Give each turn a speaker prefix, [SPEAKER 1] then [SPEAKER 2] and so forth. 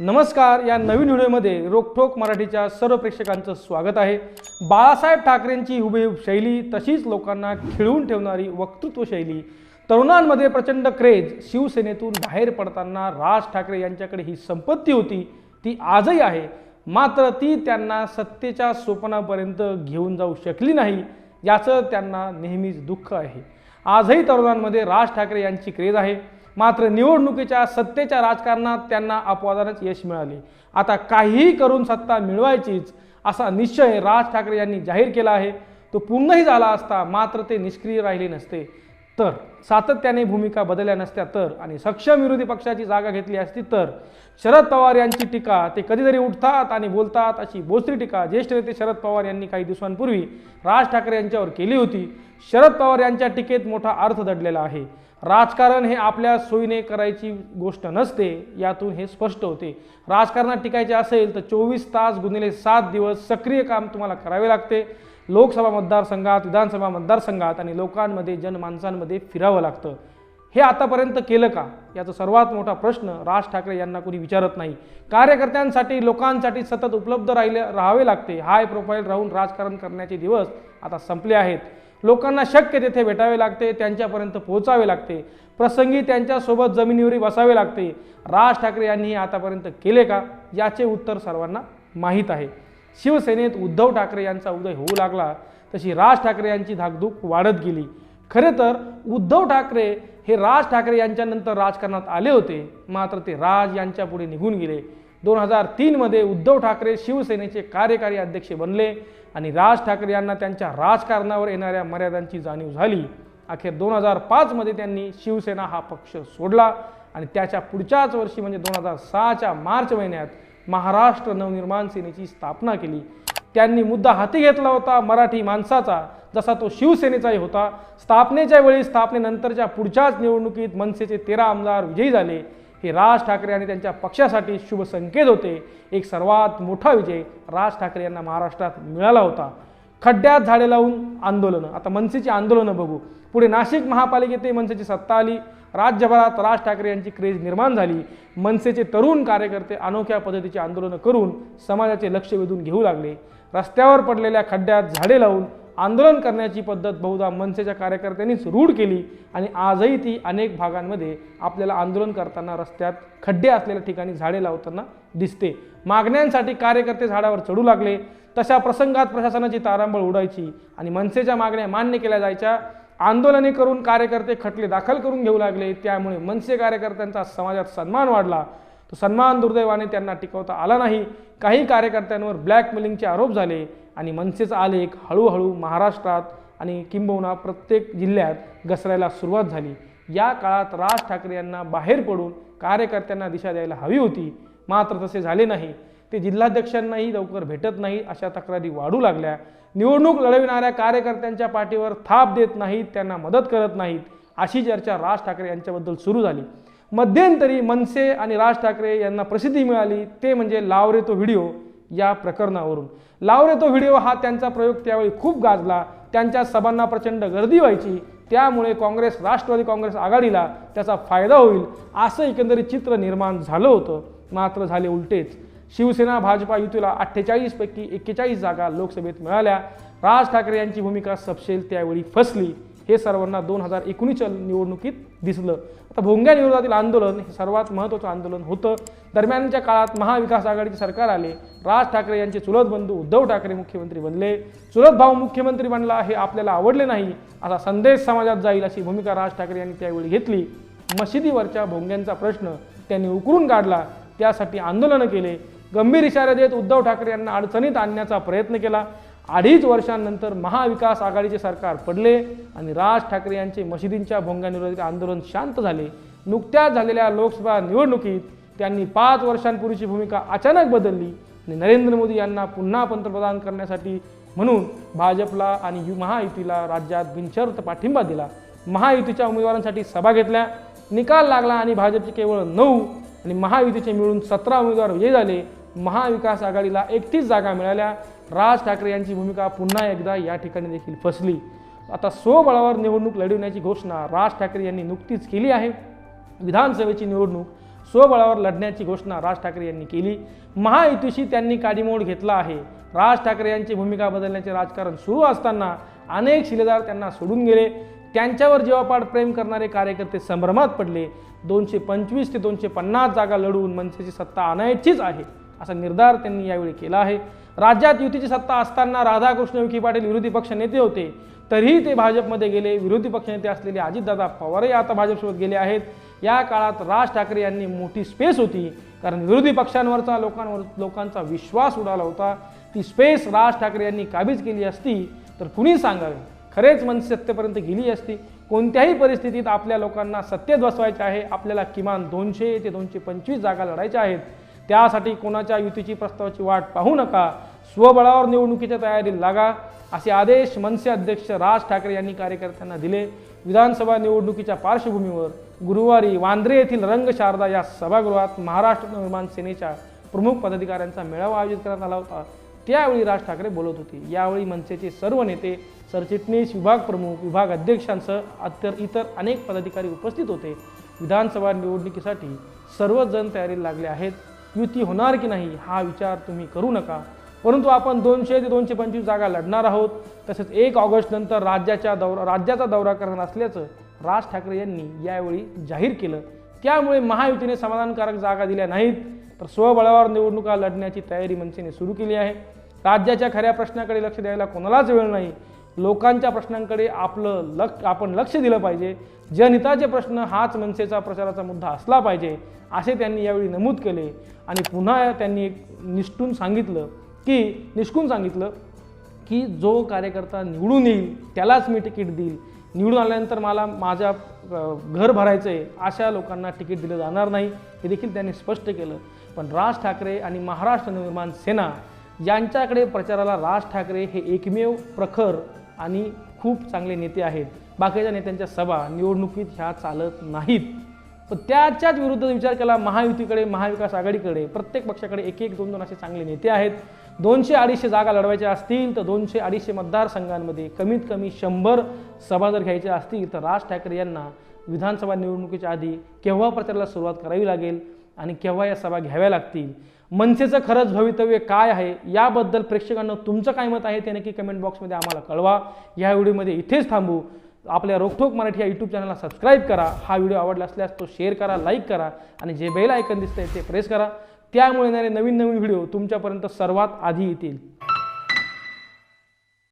[SPEAKER 1] नमस्कार या नवीन व्हिडिओमध्ये रोकठोक मराठीच्या सर्व प्रेक्षकांचं स्वागत आहे. बाळासाहेब ठाकरेंची हुबेहूब शैली तशीच लोकांना खिळवून ठेवणारी वक्तृत्व शैली. तरुणांमध्ये प्रचंड क्रेज शिवसेनेतून बाहेर पडताना राज ठाकरे यांच्याकडे ही संपत्ती होती ती आजही आहे. मात्र ती त्यांना सत्तेच्या स्वप्नापर्यंत घेऊन जाऊ शकली नाही याचं त्यांना नेहमीच दुःख आहे. आजही तरुणांमध्ये राज ठाकरे यांची क्रेज आहे. मात्र निवडणुकीच्या सत्तेच्या राजकारणात त्यांना अपवादानेच यश मिळाले. आता काहीही करून सत्ता मिळवायचीच असा निश्चय राज ठाकरे यांनी जाहीर केला आहे. तो पूर्णही झाला असता मात्र ते निष्क्रिय राहिले नसते. तर सातत्याने भूमिका बदलल्या नसत्या तर आणि सक्षम विरोधी पक्षाची जागा घेतली असती तर शरद पवार यांची टीका ते कधीतरी उठतात आणि बोलतात अशी बोचरी टीका ज्येष्ठ नेते शरद पवार यांनी काही दिवसांपूर्वी राज ठाकरे यांच्यावर केली होती. शरद पवार यांच्या टीकेत मोठा अर्थ दडलेला आहे. राजकारण हे आपल्या सोयीने करायची गोष्ट नसते यातून हे स्पष्ट होते. राजकारणात टिकायचे असेल तर चोवीस तास गुन्हेले सात दिवस सक्रिय काम तुम्हाला करावे लागते. लोकसभा मतदारसंघात विधानसभा मतदारसंघात आणि लोकांमध्ये जनमानसांमध्ये फिरावं लागतं. हे आतापर्यंत केलं का? याचा सर्वात मोठा प्रश्न राज ठाकरे यांना कोणी विचारत नाही. कार्यकर्त्यांसाठी लोकांसाठी सतत उपलब्ध राहिले राहावे लागते. हाय प्रोफाईल राहून राजकारण करण्याचे दिवस आता संपले आहेत. लोकांना शक्य तेथे भेटावे लागते त्यांच्यापर्यंत पोहोचावे लागते. प्रसंगी त्यांच्यासोबत जमिनीवरी बसावे लागते. राज ठाकरे यांनी हे आतापर्यंत केले का? याचे उत्तर सर्वांना माहीत आहे. शिवसेनेत उद्धव ठाकरे यांचा उदय होऊ लागला तशी राज ठाकरे यांची धाकधूक वाढत गेली. खरे तर उद्धव ठाकरे हे राज ठाकरे यांच्यानंतर राजकारणात आले होते मात्र ते राज यांच्यापुढे निघून गेले. दोन हजार तीनमध्ये उद्धव ठाकरे शिवसेनेचे कार्यकारी अध्यक्ष बनले आणि राज ठाकरे यांना त्यांच्या राजकारणावर येणाऱ्या मर्यादांची जाणीव झाली. अखेर दोन हजार पाचमध्ये त्यांनी शिवसेना हा पक्ष सोडला आणि त्याच्या पुढच्याच वर्षी म्हणजे दोन हजार सहाच्या मार्च महिन्यात महाराष्ट्र नवनिर्माण सेनेची स्थापना केली. त्यांनी मुद्दा हाती घेतला होता मराठी माणसाचा जसा तो शिवसेनेचाही होता. स्थापनेच्या वेळी स्थापनेनंतरच्या पुढच्याच निवडणुकीत मनसेचे तेरा आमदार विजयी झाले. हे राज ठाकरे आणि त्यांच्या पक्षासाठी शुभ संकेत होते. एक सर्वात मोठा विजय राज ठाकरे यांना महाराष्ट्रात मिळाला होता. खड्ड्यात झाडे लावून आंदोलनं. आता मनसेची आंदोलनं बघू. पुढे नाशिक महापालिकेतही मनसेची सत्ता आली. राज्यभरात राज ठाकरे यांची क्रेज निर्माण झाली. मनसेचे तरुण कार्यकर्ते अनोख्या पद्धतीचे आंदोलनं करून समाजाचे लक्ष वेधून घेऊ लागले. रस्त्यावर पडलेल्या खड्ड्यात झाडे लावून आंदोलन करण्याची पद्धत बहुधा मनसेच्या कार्यकर्त्यांनीच रूढ केली आणि आजही ती अनेक भागांमध्ये आपल्याला आंदोलन करताना रस्त्यात खड्डे असलेल्या ठिकाणी झाडे लावताना दिसते. मागण्यांसाठी कार्यकर्ते झाडावर चढू लागले. तशा प्रसंगात प्रशासनाची तारांबळ उडायची आणि मनसेच्या मागण्या मान्य केल्या जायच्या. आंदोलने करून कार्यकर्ते खटले दाखल करून घेऊ लागले. त्यामुळे मनसे कार्यकर्त्यांचा समाजात सन्मान वाढला. तो सन्मान दुर्दैवाने त्यांना टिकवता आला नाही. काही कार्यकर्त्यांवर ब्लॅकमेलिंगचे आरोप झाले. आणि मनसेचा आलेख हळूहळू महाराष्ट्रात आणि किंबहुना प्रत्येक जिल्ह्यात घसरायला सुरुवात झाली. या काळात राज ठाकरे यांना बाहेर पडून कार्यकर्त्यांना दिशा द्यायला हवी होती. मात्र तसे झाले नाही. ते जिल्हाध्यक्षांनाही लवकर भेटत नाही अशा तक्रारी वाढू लागल्या. निवडणूक लढविणाऱ्या कार्यकर्त्यांच्या पाठीवर थाप देत नाहीत त्यांना मदत करत नाहीत अशी चर्चा राज ठाकरे यांच्याबद्दल सुरू झाली. मध्यंतरी मनसे आणि राज ठाकरे यांना प्रसिद्धी मिळाली. ते म्हणजे लावरे तो व्हिडिओ. या प्रकरणावरून. लावरे तो व्हिडिओ हा त्यांचा प्रयोग त्यावेळी खूप गाजला. त्यांच्या सभांना प्रचंड गर्दी व्हायची. त्यामुळे काँग्रेस राष्ट्रवादी काँग्रेस आघाडीला त्याचा फायदा होईल असं एकंदरीत चित्र निर्माण झालं होतं. मात्र झाले उलटेच. शिवसेना भाजपा युतीला अठ्ठेचाळीसपैकी एक्केचाळीस जागा लोकसभेत मिळाल्या. राज ठाकरे यांची भूमिका सपशेल त्यावेळी फसली. हे सर्वांना दोन हजार एकोणीसच्या निवडणुकीत दिसलं. आता भोंग्या विरोधातील आंदोलन हे सर्वात महत्त्वाचं आंदोलन होतं. दरम्यानच्या काळात महाविकास आघाडीचे सरकार आले. राज ठाकरे यांचे चुलत बंधू उद्धव ठाकरे मुख्यमंत्री बनले. चुलत भाऊ मुख्यमंत्री बनला हे आपल्याला आवडले नाही. असा संदेश समाजात जाईल अशी भूमिका राज ठाकरे यांनी त्यावेळी घेतली. मशिदीवरच्या भोंग्यांचा प्रश्न त्यांनी उकरून काढला. त्यासाठी आंदोलनं केले. गंभीर इशारे देत उद्धव ठाकरे यांना अडचणीत आणण्याचा प्रयत्न केला. अडीच वर्षांनंतर महाविकास आघाडीचे सरकार पडले आणि राज ठाकरे यांचे मशिदींच्या भोंग्यांविरोधातील आंदोलन शांत झाले. नुकत्याच झालेल्या लोकसभा निवडणुकीत त्यांनी पाच वर्षांपूर्वीची भूमिका अचानक बदलली आणि नरेंद्र मोदी यांना पुन्हा पंतप्रधान करण्यासाठी म्हणून भाजपला आणि यु महायुतीला राज्यात बिनशर्त पाठिंबा दिला. महायुतीच्या उमेदवारांसाठी सभा घेतल्या. निकाल लागला आणि भाजपचे केवळ नऊ आणि महायुतीचे मिळून सतरा उमेदवार विजयी झाले. महाविकास आघाडीला एकतीस जागा मिळाल्या. राज ठाकरे यांची भूमिका पुन्हा एकदा या ठिकाणी देखील फसली. आता स्वबळावर निवडणूक लढविण्याची घोषणा राज ठाकरे यांनी नुकतीच केली आहे. विधानसभेची निवडणूक स्वबळावर लढण्याची घोषणा राज ठाकरे यांनी केली. महायुतीशी त्यांनी काडीमोड घेतला आहे. राज ठाकरे यांची भूमिका बदलण्याचे राजकारण सुरू असताना अनेक शिलेदार त्यांना सोडून गेले. त्यांच्यावर जीवापाड प्रेम करणारे कार्यकर्ते संभ्रमात पडले. दोनशे पंचवीस ते दोनशे पन्नास जागा लढवून मनसेची सत्ता आणायचीच आहे असा निर्धार त्यांनी यावेळी केला आहे. राज्यात युतीची सत्ता असताना राधाकृष्ण विखे पाटील विरोधी पक्ष नेते होते तरीही ते भाजपमध्ये गेले. विरोधी पक्षनेते असलेले अजितदादा पवारही आता भाजपसोबत गेले आहेत. या काळात राज ठाकरे यांनी मोठी स्पेस होती कारण विरोधी पक्षांवरचा लोकांवर लोकांचा विश्वास उडाला होता. ती स्पेस राज ठाकरे यांनी काबीज केली असती तर कुणी सांगावे. खरेच मन सत्तेपर्यंत गेली असती. कोणत्याही परिस्थितीत आपल्या लोकांना सत्तेत बसवायचे आहे. आपल्याला किमान दोनशे ते दोनशे पंचवीस जागा लढायच्या आहेत. त्यासाठी कोणाच्या युतीची प्रस्तावाची वाट पाहू नका. स्वबळावर निवडणुकीच्या तयारीला लागा असे आदेश मनसे अध्यक्ष राज ठाकरे यांनी कार्यकर्त्यांना दिले. विधानसभा निवडणुकीच्या पार्श्वभूमीवर गुरुवारी वांद्रे येथील रंग शारदा या सभागृहात महाराष्ट्र निर्माण सेनेच्या प्रमुख पदाधिकाऱ्यांचा मेळावा आयोजित करण्यात आला होता. त्यावेळी राज ठाकरे बोलत होते. यावेळी मनसेचे सर्व नेते सरचिटणीस विभाग प्रमुख विभाग अध्यक्षांसह इतर इतर अनेक पदाधिकारी उपस्थित होते. विधानसभा निवडणुकीसाठी सर्वजण तयारीला लागले आहेत. युती होणार की नाही हा विचार तुम्ही करू नका. परंतु आपण दोनशे ते दोनशे पंचवीस जागा लढणार आहोत. तसेच एक ऑगस्ट नंतर राज्याच्या दौरा राज्याचा दौरा करणार असल्याचं राज ठाकरे यांनी यावेळी जाहीर केलं. त्यामुळे महायुतीने समाधानकारक जागा दिल्या नाहीत. तर स्वबळावर निवडणुका लढण्याची तयारी मनसेने सुरू केली आहे. राज्याच्या खऱ्या प्रश्नाकडे लक्ष द्यायला कोणालाच वेळ नाही. लोकांच्या प्रश्नांकडे आपलं लक्ष आपण लक्ष दिलं पाहिजे. जनहिताचे प्रश्न हाच मनसेचा प्रचाराचा मुद्दा असला पाहिजे असे त्यांनी यावेळी नमूद केले. आणि पुन्हा त्यांनी एक निष्ठून सांगितलं की निष्कून सांगितलं की जो कार्यकर्ता निवडून येईल त्यालाच मी तिकीट देईल. निवडून आल्यानंतर मला माझ्या घर भरायचं आहे अशा लोकांना तिकीट दिलं जाणार नाही हे देखील त्यांनी स्पष्ट केलं. पण राज ठाकरे आणि महाराष्ट्र निर्माण सेना यांच्याकडे प्रचाराला राज ठाकरे हे एकमेव प्रखर आणि खूप चांगले नेते आहेत. बाकीच्या नेत्यांच्या सभा निवडणुकीत ह्या चालत नाहीत. पण त्याच्याच विरुद्ध विचार केला महायुतीकडे महाविकास आघाडीकडे. प्रत्येक पक्षाकडे एक एक दोन दोन असे चांगले नेते आहेत. दोनशे अडीचशे जागा लढवायच्या असतील तर दोनशे अडीचशे मतदारसंघांमध्ये कमीत कमी शंभर सभा जर घ्यायच्या असतील तर राज ठाकरे यांना विधानसभा निवडणुकीच्या आधी केव्हा प्रचाराला सुरुवात करावी लागेल आणि केव्हा या सभा घ्याव्या लागतील? मनसेचं खरंच भवितव्य काय आहे याबद्दल प्रेक्षकांना तुमचं काय मत आहे ते नक्की कमेंट बॉक्समध्ये आम्हाला कळवा. या व्हिडिओमध्ये इथेच थांबू. आपल्या रोकठोक मराठी या यूट्यूब चॅनलला सबस्क्राईब करा. हा व्हिडिओ आवडला असल्यास तो शेअर करा लाईक करा आणि जे बेल आयकन दिसतंय ते प्रेस करा. त्यामुळे येणारे नवीन नवीन व्हिडिओ तुमच्यापर्यंत सर्वात आधी येतील.